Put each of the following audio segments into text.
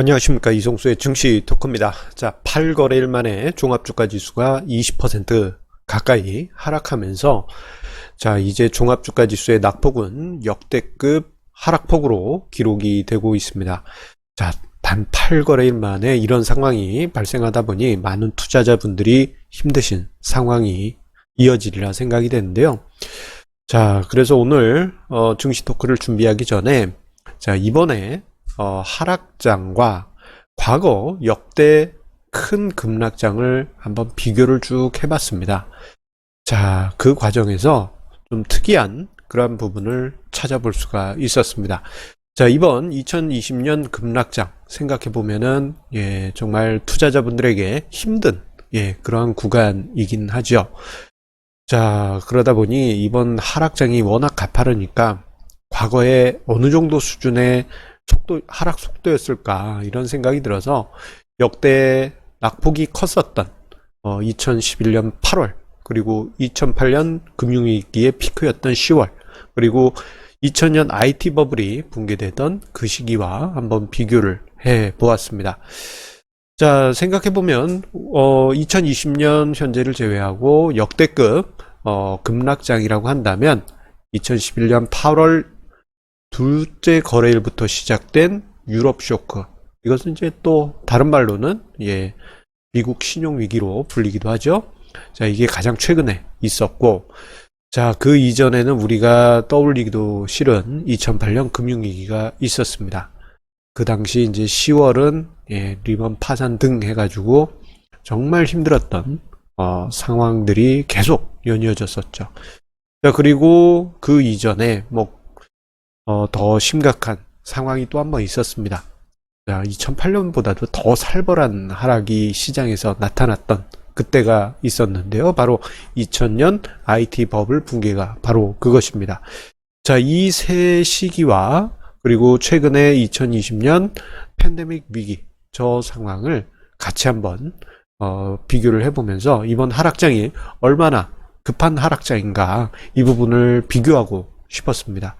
안녕하십니까 이송수의 증시 토크입니다. 자, 8거래일 만에 종합주가 지수가 20% 가까이 하락하면서 자, 이제 종합주가 지수의 낙폭은 역대급 하락폭으로 기록이 되고 있습니다. 자, 단 8거래일 만에 이런 상황이 발생하다 보니 많은 투자자분들이 힘드신 상황이 이어지리라 생각이 되는데요. 자, 그래서 오늘 어, 증시 토크를 준비하기 전에 자, 이번에 어, 하락장과 과거 역대 큰 급락장을 한번 비교를 쭉 해봤습니다. 자, 그 과정에서 좀 특이한 그런 부분을 찾아볼 수가 있었습니다. 자, 이번 2020년 급락장 생각해 보면은 예, 정말 투자자분들에게 힘든 예, 그러한 구간이긴 하죠. 자, 그러다 보니 이번 하락장이 워낙 가파르니까 과거에 어느 정도 수준의 속도, 하락 속도였을까, 이런 생각이 들어서 역대 낙폭이 컸었던, 어, 2011년 8월, 그리고 2008년 금융위기의 피크였던 10월, 그리고 2000년 IT 버블이 붕괴되던 그 시기와 한번 비교를 해 보았습니다. 자, 생각해 보면, 어, 2020년 현재를 제외하고 역대급, 어, 급락장이라고 한다면, 2011년 8월 둘째 거래일부터 시작된 유럽 쇼크. 이것은 이제 또 다른 말로는 예, 미국 신용 위기로 불리기도 하죠. 자, 이게 가장 최근에 있었고 자, 그 이전에는 우리가 떠올리기도 싫은 2008년 금융 위기가 있었습니다. 그 당시 이제 10월은 예, 리먼 파산 등 해가지고 정말 힘들었던 어, 상황들이 계속 연이어졌었죠. 자, 그리고 그 이전에 뭐 어, 더 심각한 상황이 또 한 번 있었습니다. 2008년보다도 더 살벌한 하락이 시장에서 나타났던 그때가 있었는데요. 바로 2000년 IT 버블 붕괴가 바로 그것입니다. 자, 이 세 시기와 그리고 최근에 2020년 팬데믹 위기 저 상황을 같이 한번 어, 비교를 해보면서 이번 하락장이 얼마나 급한 하락장인가 이 부분을 비교하고 싶었습니다.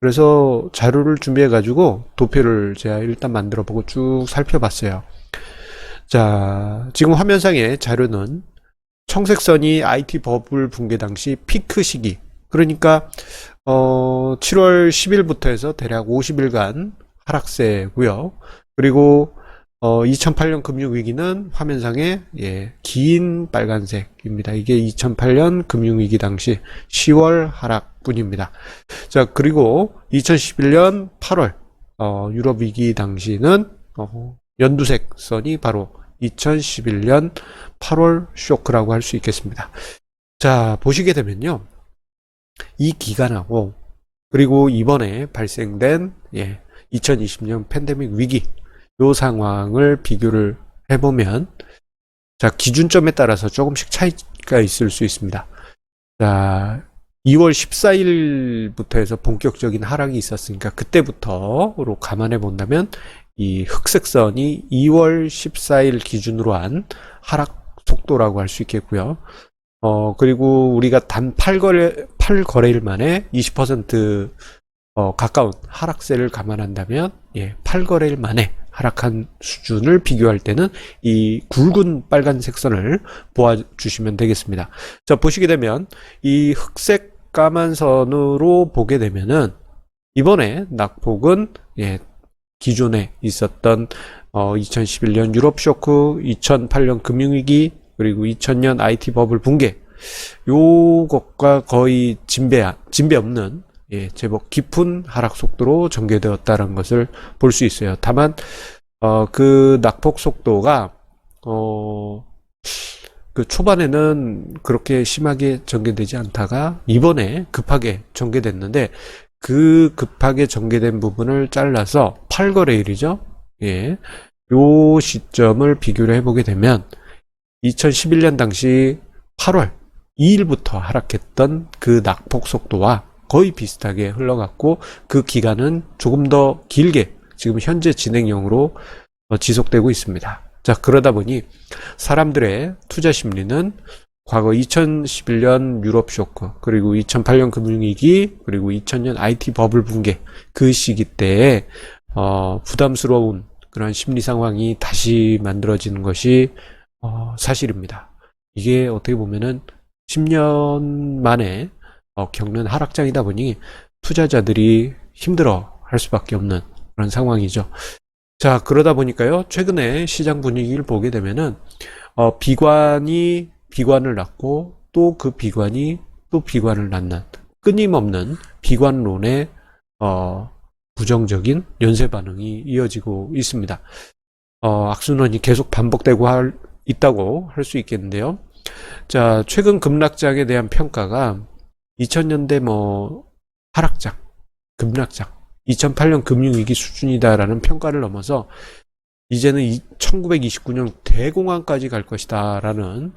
그래서 자료를 준비해 가지고 도표를 제가 일단 만들어 보고 쭉 살펴봤어요. 자, 지금 화면상의 자료는 청색선이 IT 버블 붕괴 당시 피크 시기. 그러니까 어 7월 10일부터 해서 대략 50일간 하락세고요. 그리고 어 2008년 금융 위기는 화면상에 예, 긴 빨간색입니다. 이게 2008년 금융 위기 당시 10월 하락분입니다. 자, 그리고 2011년 8월 어, 유럽 위기 당시는 어, 연두색 선이 바로 2011년 8월 쇼크라고 할 수 있겠습니다. 자, 보시게 되면요. 이 기간하고 그리고 이번에 발생된 예, 2020년 팬데믹 위기 요 상황을 비교를 해보면 자 기준점에 따라서 조금씩 차이가 있을 수 있습니다. 자 2월 14일부터 해서 본격적인 하락이 있었으니까 그때부터로 감안해 본다면 이 흑색선이 2월 14일 기준으로 한 하락 속도라고 할 수 있겠고요. 어, 그리고 우리가 단 8거래, 8거래일 만에 20% 어, 가까운 하락세를 감안한다면, 예, 8거래일 만에 하락한 수준을 비교할 때는 이 굵은 빨간색 선을 보아주시면 되겠습니다. 자, 보시게 되면 이 흑색 까만 선으로 보게 되면은 이번에 낙폭은 예, 기존에 있었던 어, 2011년 유럽 쇼크, 2008년 금융위기, 그리고 2000년 IT 버블 붕괴 요것과 거의 진배 진배 없는 예, 제법 깊은 하락 속도로 전개되었다는 것을 볼 수 있어요. 다만 어, 그 낙폭 속도가 어, 그 초반에는 그렇게 심하게 전개되지 않다가 이번에 급하게 전개됐는데 그 급하게 전개된 부분을 잘라서 8거래일이죠. 예. 요 시점을 비교를 해보게 되면 2011년 당시 8월 2일부터 하락했던 그 낙폭 속도와 거의 비슷하게 흘러갔고 그 기간은 조금 더 길게 지금 현재 진행형으로 어, 지속되고 있습니다. 자, 그러다 보니 사람들의 투자 심리는 과거 2011년 유럽 쇼크, 그리고 2008년 금융위기, 그리고 2000년 IT 버블 붕괴 그 시기 때에 어, 부담스러운 그러한 심리 상황이 다시 만들어지는 것이 어, 사실입니다. 이게 어떻게 보면은 10년 만에 어, 겪는 하락장이다 보니 투자자들이 힘들어 할 수밖에 없는 그런 상황이죠. 자, 그러다 보니까요, 최근에 시장 분위기를 보게 되면은, 어, 비관이 비관을 낳고, 또 그 비관이 또 비관을 낳는, 끊임없는 비관론의, 어, 부정적인 연쇄 반응이 이어지고 있습니다. 어, 악순환이 계속 반복되고 할, 있다고 할 수 있겠는데요. 자, 최근 급락장에 대한 평가가 2000년대 뭐, 하락장, 급락장, 2008년 금융위기 수준이다라는 평가를 넘어서 이제는 1929년 대공황까지 갈 것이다라는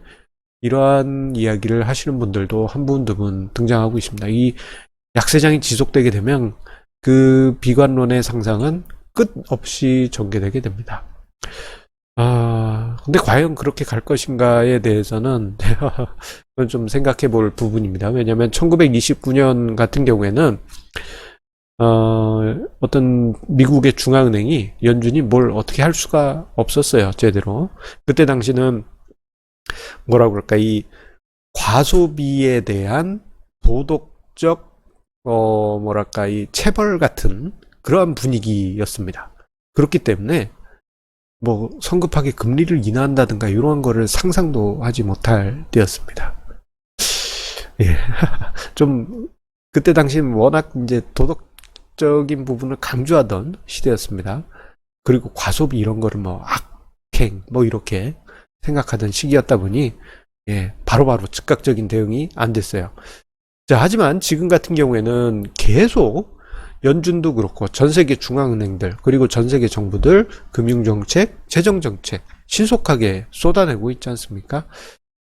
이러한 이야기를 하시는 분들도 한 분, 두 분 등장하고 있습니다. 이 약세장이 지속되게 되면 그 비관론의 상상은 끝없이 전개되게 됩니다. 아, 근데 과연 그렇게 갈 것인가에 대해서는 그건 좀 생각해 볼 부분입니다. 왜냐하면 1929년 같은 경우에는 어, 어떤 미국의 중앙은행이 연준이 뭘 어떻게 할 수가 없었어요, 제대로. 그때 당시는 뭐라 그럴까, 이 과소비에 대한 도덕적, 어, 뭐랄까, 이 체벌 같은 그러한 분위기였습니다. 그렇기 때문에 뭐 성급하게 금리를 인하한다든가 이러한 거를 상상도 하지 못할 때였습니다. 예. 좀 그때 당시는 워낙 이제 도덕적인 부분을 강조하던 시대였습니다. 그리고 과소비 이런 거를 뭐 악행 뭐 이렇게 생각하던 시기였다 보니 예, 바로바로 즉각적인 대응이 안 됐어요. 자, 하지만 지금 같은 경우에는 계속 연준도 그렇고 전 세계 중앙은행들 그리고 전 세계 정부들 금융정책, 재정정책 신속하게 쏟아내고 있지 않습니까?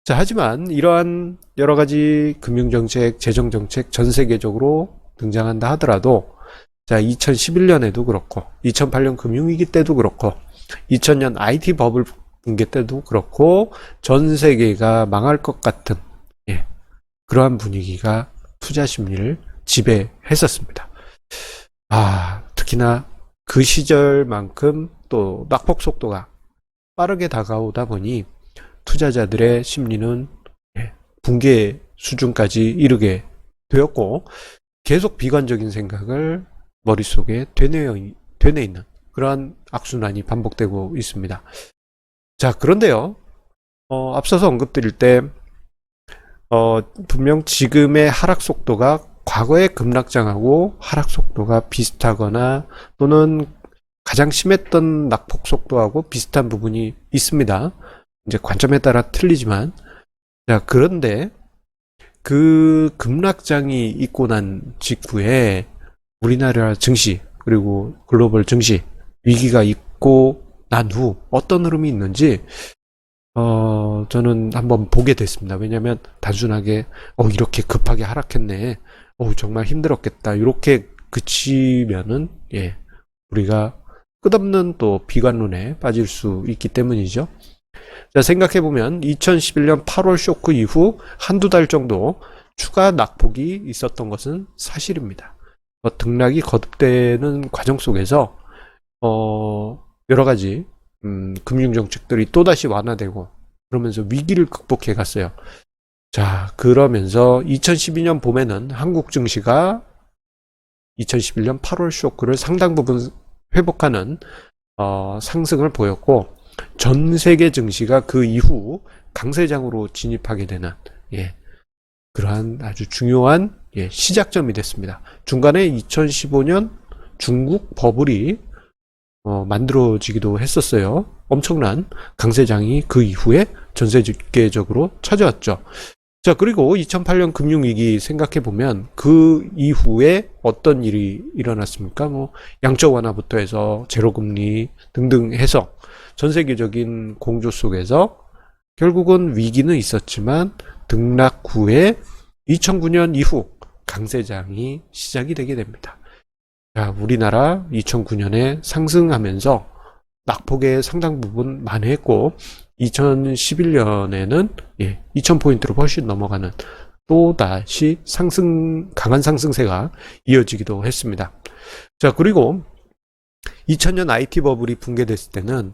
자, 하지만 이러한 여러 가지 금융정책, 재정정책 전 세계적으로 등장한다 하더라도 자, 2011년에도 그렇고 2008년 금융위기 때도 그렇고 2000년 IT 버블 붕괴 때도 그렇고 전 세계가 망할 것 같은 예, 그러한 분위기가 투자 심리를 지배했었습니다. 아, 특히나 그 시절만큼 또 낙폭 속도가 빠르게 다가오다 보니 투자자들의 심리는 예, 붕괴 수준까지 이르게 되었고 계속 비관적인 생각을 머릿속에 되뇌어, 되뇌 있는 그러한 악순환이 반복되고 있습니다. 자, 그런데요, 어, 앞서서 언급드릴 때, 어, 분명 지금의 하락 속도가 과거의 급락장하고 하락 속도가 비슷하거나 또는 가장 심했던 낙폭 속도하고 비슷한 부분이 있습니다. 이제 관점에 따라 틀리지만, 자, 그런데 그 급락장이 있고 난 직후에 우리나라 증시, 그리고 글로벌 증시 위기가 있고 난 후 어떤 흐름이 있는지, 어, 저는 한번 보게 됐습니다. 왜냐면 단순하게, 어, 이렇게 급하게 하락했네. 어, 정말 힘들었겠다. 이렇게 그치면은, 예, 우리가 끝없는 또 비관론에 빠질 수 있기 때문이죠. 자, 생각해보면 2011년 8월 쇼크 이후 한두 달 정도 추가 낙폭이 있었던 것은 사실입니다. 어, 등락이 거듭되는 과정 속에서, 어, 여러 가지, 음, 금융 정책들이 또다시 완화되고, 그러면서 위기를 극복해 갔어요. 자, 그러면서 2012년 봄에는 한국 증시가 2011년 8월 쇼크를 상당 부분 회복하는 어, 상승을 보였고 전 세계 증시가 그 이후 강세장으로 진입하게 되는 예, 그러한 아주 중요한 예, 시작점이 됐습니다. 중간에 2015년 중국 버블이 어, 만들어지기도 했었어요. 엄청난 강세장이 그 이후에 전 세계적으로 찾아왔죠. 자, 그리고 2008년 금융위기 생각해 보면 그 이후에 어떤 일이 일어났습니까? 뭐, 양적 완화부터 해서 제로금리 등등 해서 전 세계적인 공조 속에서 결국은 위기는 있었지만 등락 후에 2009년 이후 강세장이 시작이 되게 됩니다. 자, 우리나라 2009년에 상승하면서 낙폭의 상당 부분 만회했고 2011년에는 예, 2000포인트로 훨씬 넘어가는 또다시 상승, 강한 상승세가 이어지기도 했습니다. 자, 그리고 2000년 IT 버블이 붕괴됐을 때는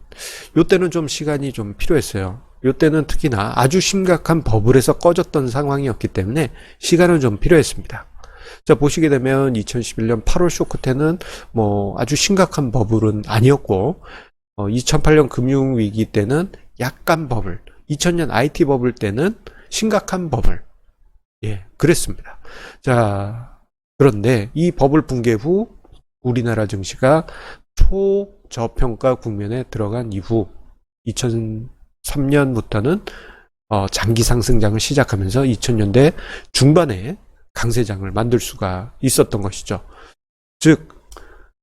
요때는 좀 시간이 좀 필요했어요. 요때는 특히나 아주 심각한 버블에서 꺼졌던 상황이었기 때문에 시간은 좀 필요했습니다. 자, 보시게 되면 2011년 8월 쇼크 때는 뭐 아주 심각한 버블은 아니었고, 어, 2008년 금융위기 때는 약간 버블, 2000년 IT 버블 때는 심각한 버블. 예, 그랬습니다. 자, 그런데 이 버블 붕괴 후 우리나라 증시가 초저평가 국면에 들어간 이후 2003년부터는 어, 장기 상승장을 시작하면서 2000년대 중반에 강세장을 만들 수가 있었던 것이죠. 즉,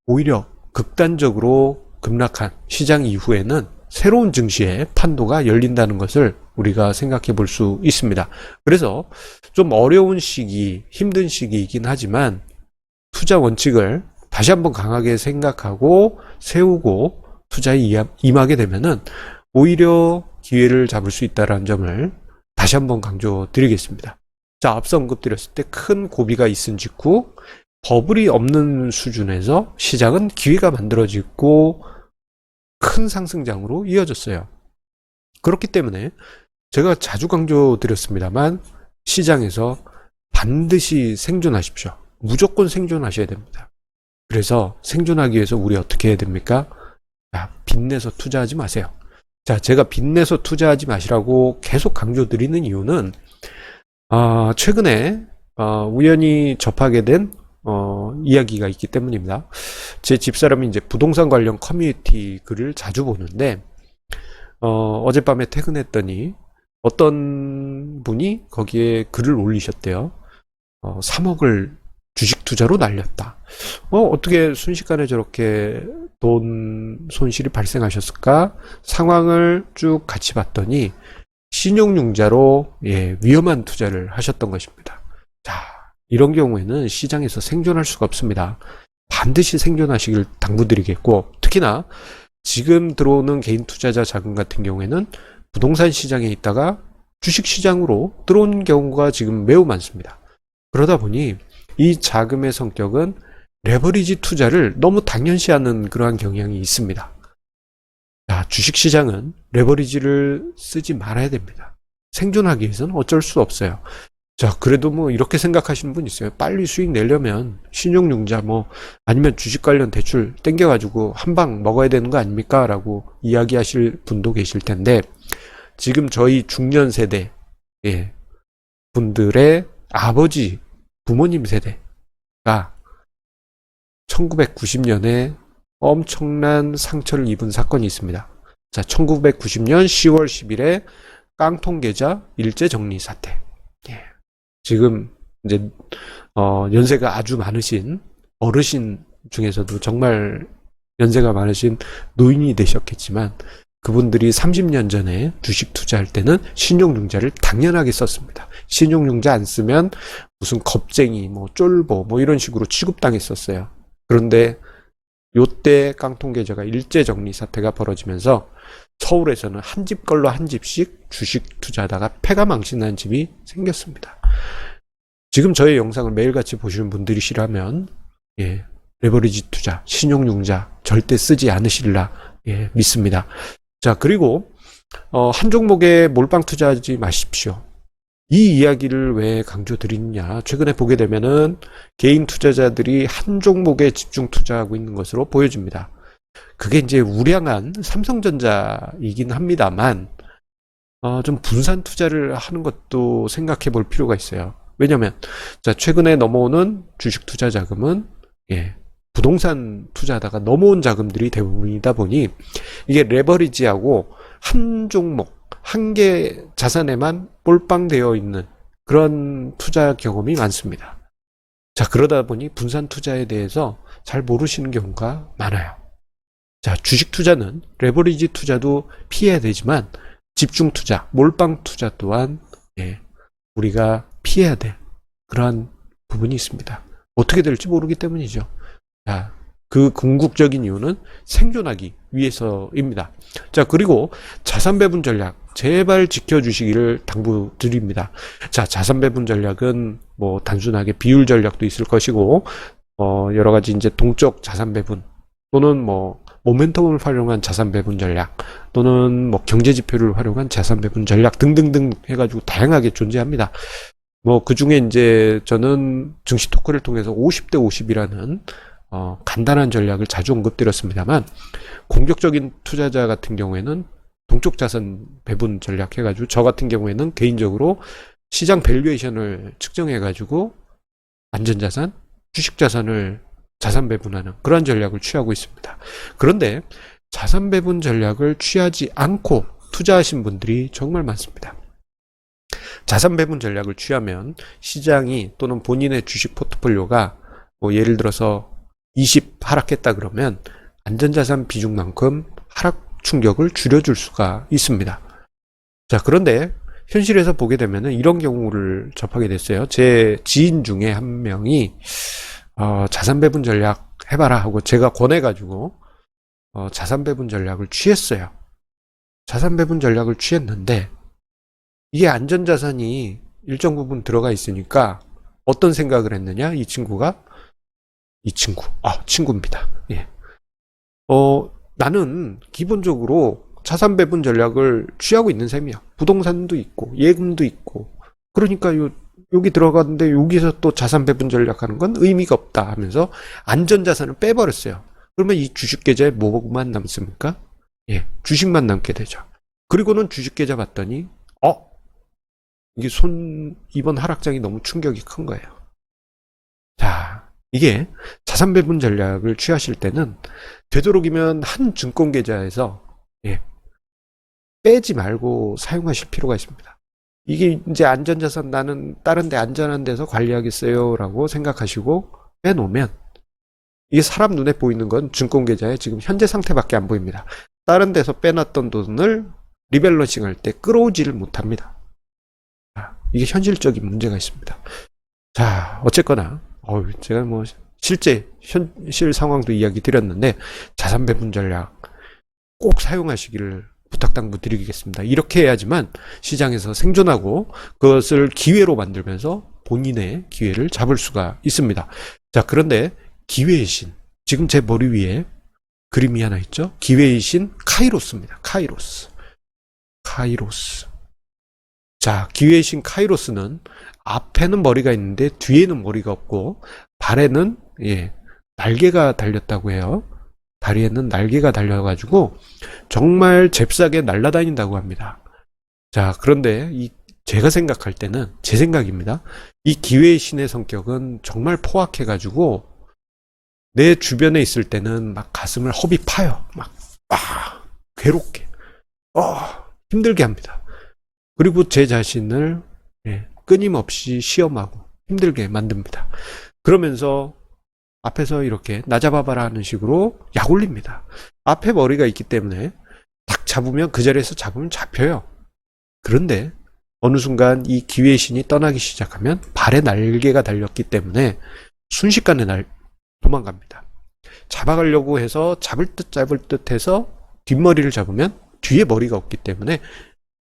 오히려 극단적으로 급락한 시장 이후에는 새로운 증시의 판도가 열린다는 것을 우리가 생각해 볼 수 있습니다. 그래서 좀 어려운 시기, 힘든 시기이긴 하지만 투자 원칙을 다시 한번 강하게 생각하고 세우고 투자에 임하게 되면은 오히려 기회를 잡을 수 있다는 점을 다시 한번 강조드리겠습니다. 자, 앞서 언급드렸을 때 큰 고비가 있은 직후 버블이 없는 수준에서 시장은 기회가 만들어지고 큰 상승장으로 이어졌어요. 그렇기 때문에 제가 자주 강조드렸습니다만 시장에서 반드시 생존하십시오. 무조건 생존하셔야 됩니다. 그래서 생존하기 위해서 우리 어떻게 해야 됩니까? 자, 빚내서 투자하지 마세요. 자, 제가 빚내서 투자하지 마시라고 계속 강조드리는 이유는 아, 최근에 어, 우연히 접하게 된 어, 이야기가 있기 때문입니다. 제 집사람이 이제 부동산 관련 커뮤니티 글을 자주 보는데 어, 어젯밤에 퇴근했더니 어떤 분이 거기에 글을 올리셨대요. 어, 3억을 주식 투자로 날렸다. 어, 어떻게 순식간에 저렇게 돈 손실이 발생하셨을까? 상황을 쭉 같이 봤더니 신용융자로 예, 위험한 투자를 하셨던 것입니다. 자, 이런 경우에는 시장에서 생존할 수가 없습니다. 반드시 생존하시길 당부드리겠고, 특히나 지금 들어오는 개인 투자자 자금 같은 경우에는 부동산 시장에 있다가 주식 시장으로 들어온 경우가 지금 매우 많습니다. 그러다 보니 이 자금의 성격은 레버리지 투자를 너무 당연시하는 그러한 경향이 있습니다. 자, 주식 시장은 레버리지를 쓰지 말아야 됩니다. 생존하기 위해서는 어쩔 수 없어요. 자, 그래도 뭐 이렇게 생각하시는 분 있어요. 빨리 수익 내려면 신용융자 뭐 아니면 주식 관련 대출 땡겨가지고 한 방 먹어야 되는 거 아닙니까? 라고 이야기하실 분도 계실 텐데 지금 저희 중년 세대 예, 분들의 아버지 부모님 세대가 1990년에 엄청난 상처를 입은 사건이 있습니다. 자, 1990년 10월 10일에 깡통 계좌 일제 정리 사태. 예. 지금 이제 어, 연세가 아주 많으신 어르신 중에서도 정말 연세가 많으신 노인이 되셨겠지만 그분들이 30년 전에 주식 투자할 때는 신용융자를 당연하게 썼습니다. 신용융자 안 쓰면 무슨 겁쟁이, 뭐 쫄보, 뭐 이런 식으로 취급당했었어요. 그런데 요때 깡통 계좌가 일제 정리 사태가 벌어지면서 서울에서는 한 집 걸로 한 집씩 주식 투자하다가 폐가 망신난 집이 생겼습니다. 지금 저의 영상을 매일같이 보시는 분들이시라면 예, 레버리지 투자, 신용융자 절대 쓰지 않으실라 예, 믿습니다. 자, 그리고 어, 한 종목에 몰빵 투자하지 마십시오. 이 이야기를 왜 강조드리느냐. 최근에 보게 되면은 개인 투자자들이 한 종목에 집중 투자하고 있는 것으로 보여집니다. 그게 이제 우량한 삼성전자이긴 합니다만, 어, 좀 분산 투자를 하는 것도 생각해 볼 필요가 있어요. 왜냐면, 자, 최근에 넘어오는 주식 투자 자금은, 예, 부동산 투자하다가 넘어온 자금들이 대부분이다 보니, 이게 레버리지하고 한 종목, 한 개 자산에만 몰빵되어 있는 그런 투자 경험이 많습니다. 자, 그러다 보니 분산 투자에 대해서 잘 모르시는 경우가 많아요. 자, 주식 투자는 레버리지 투자도 피해야 되지만 집중 투자, 몰빵 투자 또한 예, 우리가 피해야 될 그러한 부분이 있습니다. 어떻게 될지 모르기 때문이죠. 자, 그 궁극적인 이유는 생존하기 위해서입니다. 자, 그리고 자산 배분 전략 제발 지켜주시기를 당부드립니다. 자, 자산 배분 전략은 뭐 단순하게 비율 전략도 있을 것이고 어, 여러 가지 이제 동적 자산 배분 또는 뭐 모멘텀을 활용한 자산 배분 전략 또는 뭐 경제 지표를 활용한 자산 배분 전략 등등등 해가지고 다양하게 존재합니다. 뭐 그 중에 이제 저는 증시 토크를 통해서 50대 50이라는 어, 간단한 전략을 자주 언급드렸습니다만 공격적인 투자자 같은 경우에는 동쪽 자산 배분 전략 해가지고 저 같은 경우에는 개인적으로 시장 밸류에이션을 측정해가지고 안전자산, 주식자산을 자산 배분하는 그런 전략을 취하고 있습니다. 그런데 자산 배분 전략을 취하지 않고 투자하신 분들이 정말 많습니다. 자산 배분 전략을 취하면 시장이 또는 본인의 주식 포트폴리오가 뭐 예를 들어서 20 하락했다 그러면 안전자산 비중만큼 하락 충격을 줄여줄 수가 있습니다. 자, 그런데 현실에서 보게 되면은 이런 경우를 접하게 됐어요. 제 지인 중에 한 명이 어, 자산 배분 전략 해봐라 하고 제가 권해가지고 어, 자산 배분 전략을 취했어요. 자산 배분 전략을 취했는데 이게 안전자산이 일정 부분 들어가 있으니까 어떤 생각을 했느냐? 이 친구가 이 친구, 아 친구입니다. 예. 어 나는 기본적으로 자산 배분 전략을 취하고 있는 셈이야. 부동산도 있고 예금도 있고 그러니까 요 여기 들어갔는데 여기서 또 자산 배분 전략하는 건 의미가 없다 하면서 안전 자산을 빼버렸어요. 그러면 이 주식 계좌에 뭐만 남습니까? 예, 주식만 남게 되죠. 그리고는 주식 계좌 봤더니 어 이게 손 이번 하락장이 너무 충격이 큰 거예요. 자, 이게 자산 배분 전략을 취하실 때는 되도록이면 한 증권 계좌에서 예, 빼지 말고 사용하실 필요가 있습니다. 이게 이제 안전자산 나는 다른 데 안전한 데서 관리하겠어요라고 생각하시고 빼놓으면 이게 사람 눈에 보이는 건 증권 계좌의 지금 현재 상태밖에 안 보입니다. 다른 데서 빼놨던 돈을 리밸런싱 할 때 끌어오지를 못합니다. 자, 이게 현실적인 문제가 있습니다. 자, 어쨌거나 어우, 제가 뭐 실제 현실 상황도 이야기 드렸는데 자산 배분 전략 꼭 사용하시기를 부탁당부 드리겠습니다. 이렇게 해야지만 시장에서 생존하고 그것을 기회로 만들면서 본인의 기회를 잡을 수가 있습니다. 자, 그런데 기회의 신. 지금 제 머리 위에 그림이 하나 있죠? 기회의 신 카이로스입니다. 카이로스. 카이로스. 자, 기회의 신 카이로스는 앞에는 머리가 있는데 뒤에는 머리가 없고 발에는 예, 날개가 달렸다고 해요. 다리에는 날개가 달려가지고 정말 잽싸게 날아다닌다고 합니다. 자, 그런데 이 제가 생각할 때는 제 생각입니다. 이 기회의 신의 성격은 정말 포악해가지고 내 주변에 있을 때는 막 가슴을 허비 파요. 막, 아, 괴롭게, 어, 힘들게 합니다. 그리고 제 자신을 예, 끊임없이 시험하고 힘들게 만듭니다. 그러면서 앞에서 이렇게 나 잡아봐라 하는 식으로 약 올립니다. 앞에 머리가 있기 때문에 딱 잡으면 그 자리에서 잡으면 잡혀요. 그런데 어느 순간 이 기회의 신이 떠나기 시작하면 발에 날개가 달렸기 때문에 순식간에 날 도망갑니다. 잡아가려고 해서 잡을 듯 잡을 듯 해서 뒷머리를 잡으면 뒤에 머리가 없기 때문에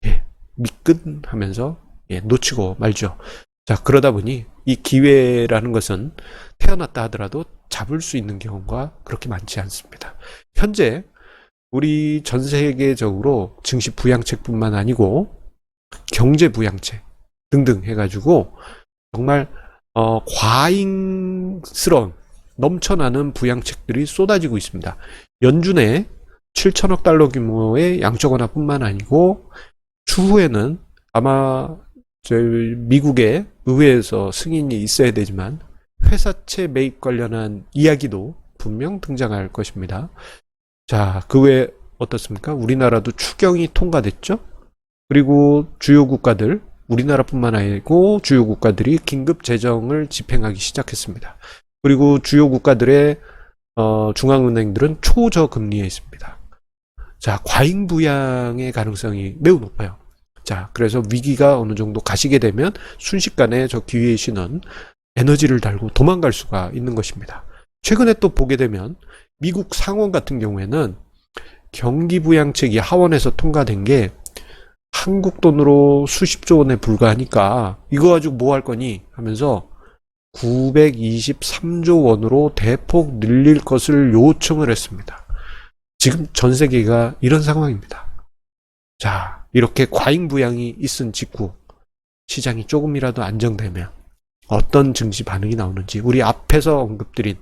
예, 미끈하면서 예, 놓치고 말죠. 자, 그러다 보니 이 기회라는 것은 태어났다 하더라도 잡을 수 있는 경우가 그렇게 많지 않습니다. 현재 우리 전 세계적으로 증시 부양책뿐만 아니고 경제 부양책 등등 해가지고 정말 어, 과잉스러운 넘쳐나는 부양책들이 쏟아지고 있습니다. 연준에 7천억 달러 규모의 양적 완화뿐만 아니고 추후에는 아마 저희 미국의 의회에서 승인이 있어야 되지만 회사채 매입 관련한 이야기도 분명 등장할 것입니다. 자, 그 외에 어떻습니까? 우리나라도 추경이 통과됐죠? 그리고 주요 국가들, 우리나라뿐만 아니고 주요 국가들이 긴급 재정을 집행하기 시작했습니다. 그리고 주요 국가들의 어, 중앙은행들은 초저금리에 있습니다. 자, 과잉 부양의 가능성이 매우 높아요. 자, 그래서 위기가 어느 정도 가시게 되면 순식간에 저 기회의 신은 에너지를 달고 도망갈 수가 있는 것입니다. 최근에 또 보게 되면 미국 상원 같은 경우에는 경기 부양책이 하원에서 통과된 게 한국 돈으로 수십조 원에 불과하니까 이거 가지고 뭐 할 거니 하면서 923조 원으로 대폭 늘릴 것을 요청을 했습니다. 지금 전 세계가 이런 상황입니다. 자, 이렇게 과잉부양이 있은 직후 시장이 조금이라도 안정되면 어떤 증시 반응이 나오는지 우리 앞에서 언급드린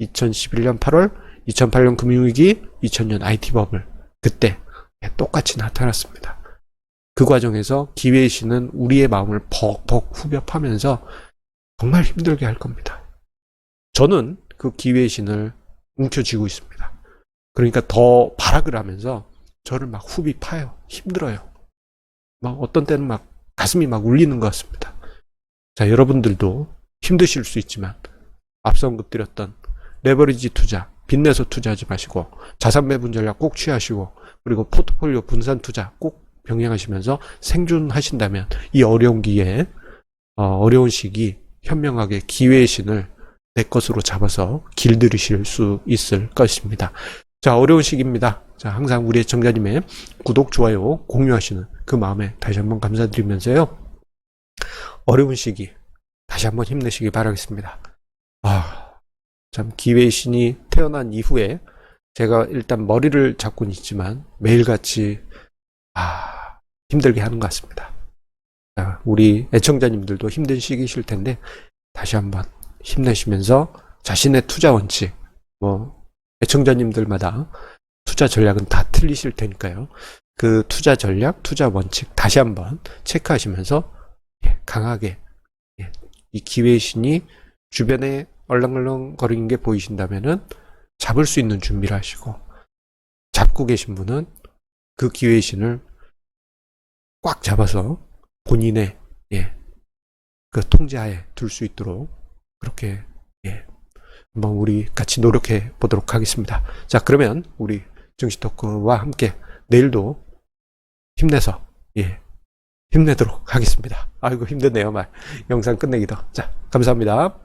2011년 8월, 2008년 금융위기, 2000년 IT 버블 그때 똑같이 나타났습니다. 그 과정에서 기회의 신은 우리의 마음을 벅벅 후벼 파면서 정말 힘들게 할 겁니다. 저는 그 기회의 신을 움켜쥐고 있습니다. 그러니까 더 발악을 하면서 저를 막 후비 파요. 힘들어요. 막 어떤 때는 막 가슴이 막 울리는 것 같습니다. 자, 여러분들도 힘드실 수 있지만 앞서 언급드렸던 레버리지 투자, 빚내서 투자하지 마시고 자산 매분 전략 꼭 취하시고 그리고 포트폴리오 분산 투자 꼭 병행하시면서 생존하신다면 이 어려운 기회에 어, 어려운 시기 현명하게 기회의 신을 내 것으로 잡아서 길들이실 수 있을 것입니다. 자, 어려운 시기입니다. 자, 항상 우리 애청자님의 구독, 좋아요, 공유하시는 그 마음에 다시 한번 감사드리면서요. 어려운 시기 다시 한번 힘내시기 바라겠습니다. 아, 참 기회의 신이 태어난 이후에 제가 일단 머리를 잡고는 있지만 매일같이 아, 힘들게 하는 것 같습니다. 자, 우리 애청자님들도 힘든 시기실 텐데 다시 한번 힘내시면서 자신의 투자 원칙, 뭐 애청자님들마다 투자 전략은 다 틀리실 테니까요. 그 투자 전략, 투자 원칙 다시 한번 체크하시면서 예, 강하게 예, 이 기회의 신이 주변에 얼렁얼렁 거리는 게 보이신다면은 잡을 수 있는 준비를 하시고 잡고 계신 분은 그 기회의 신을 꽉 잡아서 본인의 예, 그 통제하에 둘 수 있도록 그렇게 예, 한번 우리 같이 노력해 보도록 하겠습니다. 자, 그러면 우리 증시 토크와 함께 내일도 힘내서 예, 힘내도록 하겠습니다. 아이고 힘드네요, 말. 영상 끝내기도. 자, 감사합니다.